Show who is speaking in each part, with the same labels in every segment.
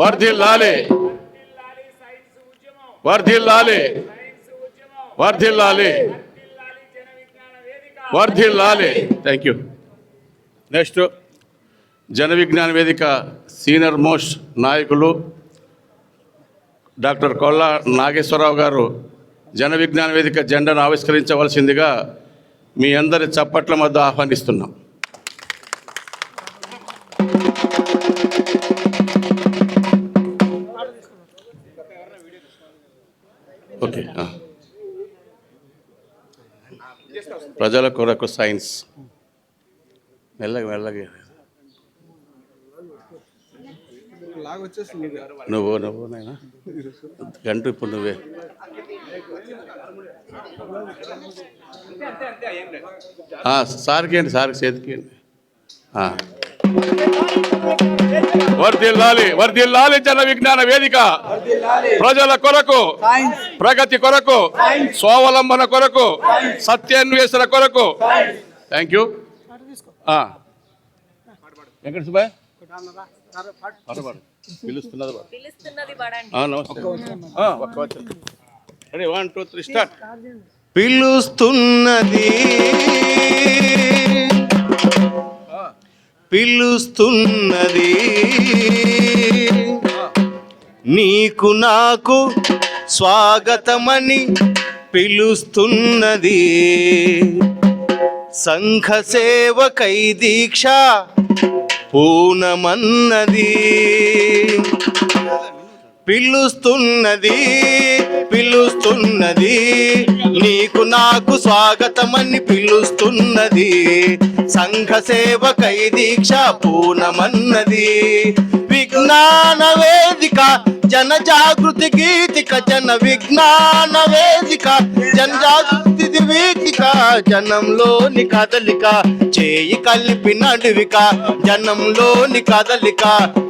Speaker 1: వర్ధిల్లాలి వర్ధిల్లాలి వర్ధిల్లాలి వర్ధిల్లాలి thank you next Jana Vignana వేదిక సీనియర్ మోస్ట్ నాయకులు డాక్టర్ కొల్ల నాగేశ్వరరావు గారు జన విజ్ఞాన వేదిక జెండాను ఆవిష్కరించవలసిందిగా మీ అందరి చప్పట్ల మధ్య ఆహ్వానిస్తున్నాం. ఓకే. ప్రజల కొరకు సైన్స్. మెల్లగా మెల్లగా నువ్వు నువ్వు నాయనా. గంట ఇప్పుడు నువ్వే. సార్కి అండి సార్కి చేతికి అండి ఆ. వర్ధిల్లాలి వర్ధిల్లాలి జన విజ్ఞాన వేదిక. ప్రజల కొరకు ప్రగతి కొరకు స్వావలంబన కొరకు సత్యాన్వేషణ కొరకు. థ్యాంక్ యూ ఆ. వెంకట. పిలుస్తున్నది నమస్తే. Ready one two three start.
Speaker 2: పిలుస్తున్నది పిలుస్తున్నది. నీకు నాకు స్వాగతమని పిలుస్తున్నది. సంఘ సేవకై దీక్ష పూనమన్నది. పిలుస్తున్నది. పిలుస్తున్నది. నీకు నాకు స్వాగతమని పిలుస్తున్నది. సంఘ సేవకై దీక్ష పూనమన్నది. విజ్ఞాన వేదిక జన జాగృతి గీతిక జన విజ్ఞాన వేదిక జన జాగృతి వేదిక జనంలోని కదలిక చేయి కలిపి నడువిక జనంలోని కదలిక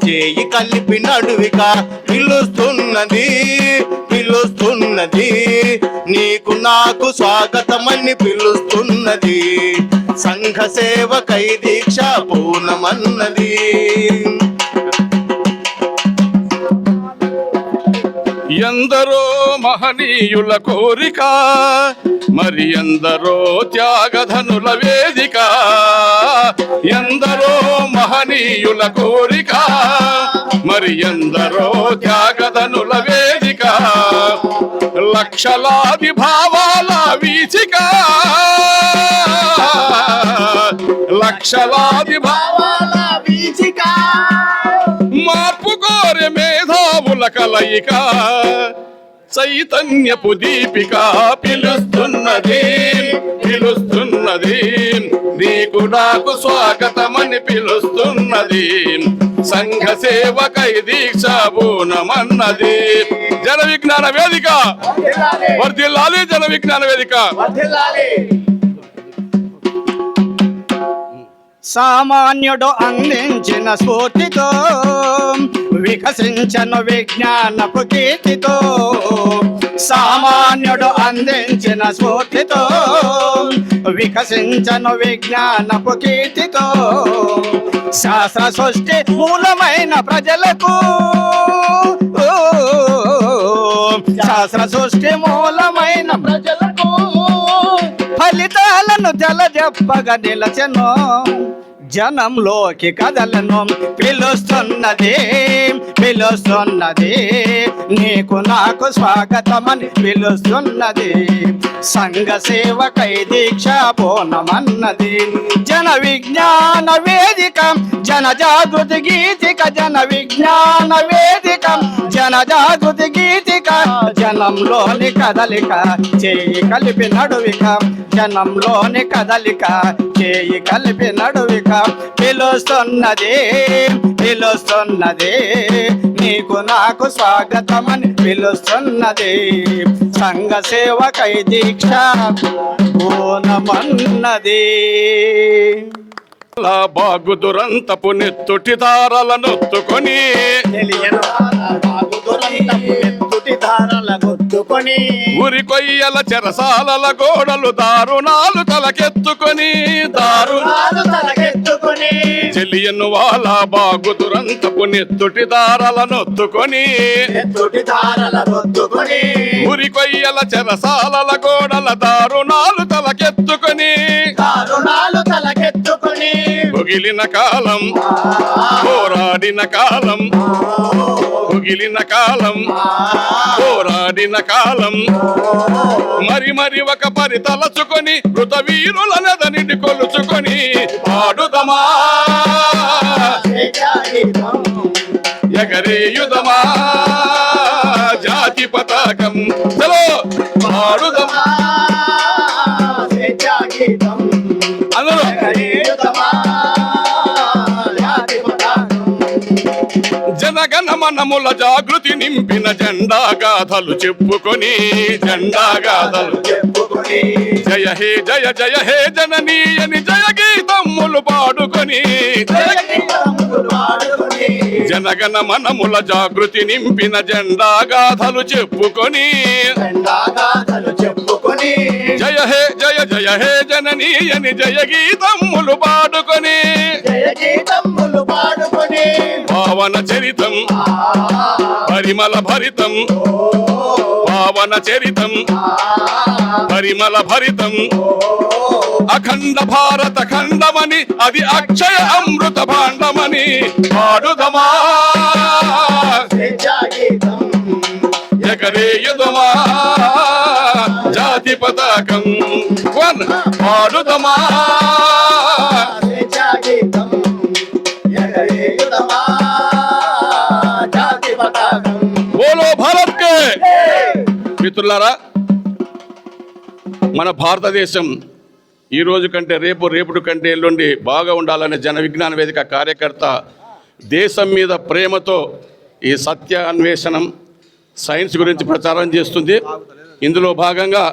Speaker 2: చేయి కలిపి నడువిక పిలుస్తున్నది పిలుస్తున్నది నీకు నాకు స్వాగతమని పిలుస్తున్నది. సంఘ సేవకై దీక్ష పూర్ణమన్నది.
Speaker 1: ఎందరో మహనీయుల కోరిక మరి ఎందరో త్యాగధనుల వేదిక. ఎందరో మహనీయుల కోరిక మరి ఎందరో త్యాగధనుల వేదిక. లక్షలాది భావాల వీచిక. లక్షలాది భావాల వీచిక. మార్పు కోరే మేధావుల కలయిక. చైతన్యపు దీపిక పిలుస్తున్నది పిలుస్తున్నది నీకు నాకు స్వాగతమని పిలుస్తున్నది. సంఘ సేవకై దీక్ష బూనమన్నది. జన విజ్ఞాన వేదిక. వర్ధిల్లాలి జన విజ్ఞాన వేదిక.
Speaker 3: సామాన్యుడు అందించిన స్ఫూర్తితో వికసించను విజ్ఞానపు కీర్తితో సామాన్యుడు అందించిన స్ఫూర్తితో వికసించను విజ్ఞానపు కీర్తితో శాస్త్ర సృష్టి మూలమైన ప్రజలకు. శాస్త్ర సృష్టి మూలమైన ప్రజలకు. ఫలితాలను జలజెప్పగా నిలచెను జనంలోకి కదలను పిలుస్తున్నది పిలుస్తున్నది. నీకు నాకు స్వాగతమని పిలుస్తున్నది. సంఘ సేవకై దీక్ష బోనమన్నది. జన విజ్ఞాన వేదిక జన జాగృతి గీతిక జన విజ్ఞాన వేదిక జన జాగృతి గీతిక జనంలోని కదలిక చేయి కలిపి నడువిక. జనంలోని కదలిక చేయి కలిపి నడువిక. పిలుస్తున్నది పిలుస్తున్నది నీకు నాకు స్వాగతమని పిలుస్తున్నది. సంఘ సేవకై దీక్ష పూనమన్నది
Speaker 1: అలా బాగు దురంతపు నెత్తుటి దారల నొత్తుకొని
Speaker 3: తెలియను బాగు దురంతపు
Speaker 2: చెప్పుకొని
Speaker 1: ఉరి కొయ్యల చెరసాలల గోడలు దారుణాలు తలకెత్తుకొని దారు
Speaker 2: నాలు తలకెత్తుకొని
Speaker 1: చెలియను వాళ్ళ బాగు దురంతపు నెత్తుటి దారల నొత్తుకొని ఉరి కొయ్యల చెరసాలల గోడల దారుణాలు తలకెత్తుకొని
Speaker 2: దారుణాలు తలకెత్తుకొని
Speaker 1: పొగిలిన కాలం పోరాడిన కాలం పొగిలిన కాలం పోరాడిన కాలం. మరి మరి ఒక పరి తలచుకొని మృత వీరుల నెదనిటి కొలుచుకొని పాడుదమా ఎగరేయుదమా? జాతి పతాకం. చలో పాడుదమా మనముల జాగృతి నింపిన జెండా గాథలు చెప్పుకొని జెండా గాథలు
Speaker 2: చెప్పుకొని.
Speaker 1: జయ హే జయ జయ హే జననీయని జయ గీతమ్ములు పాడుకొని జనగణ మనముల జాగృతి నింపిన జెండా గాథలు చెప్పుకొని జయ హే జయ జయ హే జననీయని జయ గీతమ్ములు పాడుకొని
Speaker 2: జయగీతములు పాడుకొని.
Speaker 1: పావన చరితం. పరిమళ భరితం. పావన చరితం. పరిమళ భరితం. అఖండ భారత ఖండమని అది అక్షయ అమృత భాండమని పాడుదమా. ఎగరేయుదమా జాతి పతాకం పాడుదమా. మిత్రులారా మన భారతదేశం ఈ రోజు కంటే రేపు రేపుడు కంటే ఎల్లుండి బాగా ఉండాలనే జన విజ్ఞాన వేదిక కార్యకర్త దేశం మీద ప్రేమతో ఈ సత్య అన్వేషణం సైన్స్ గురించి ప్రచారం చేస్తుంది. ఇందులో భాగంగా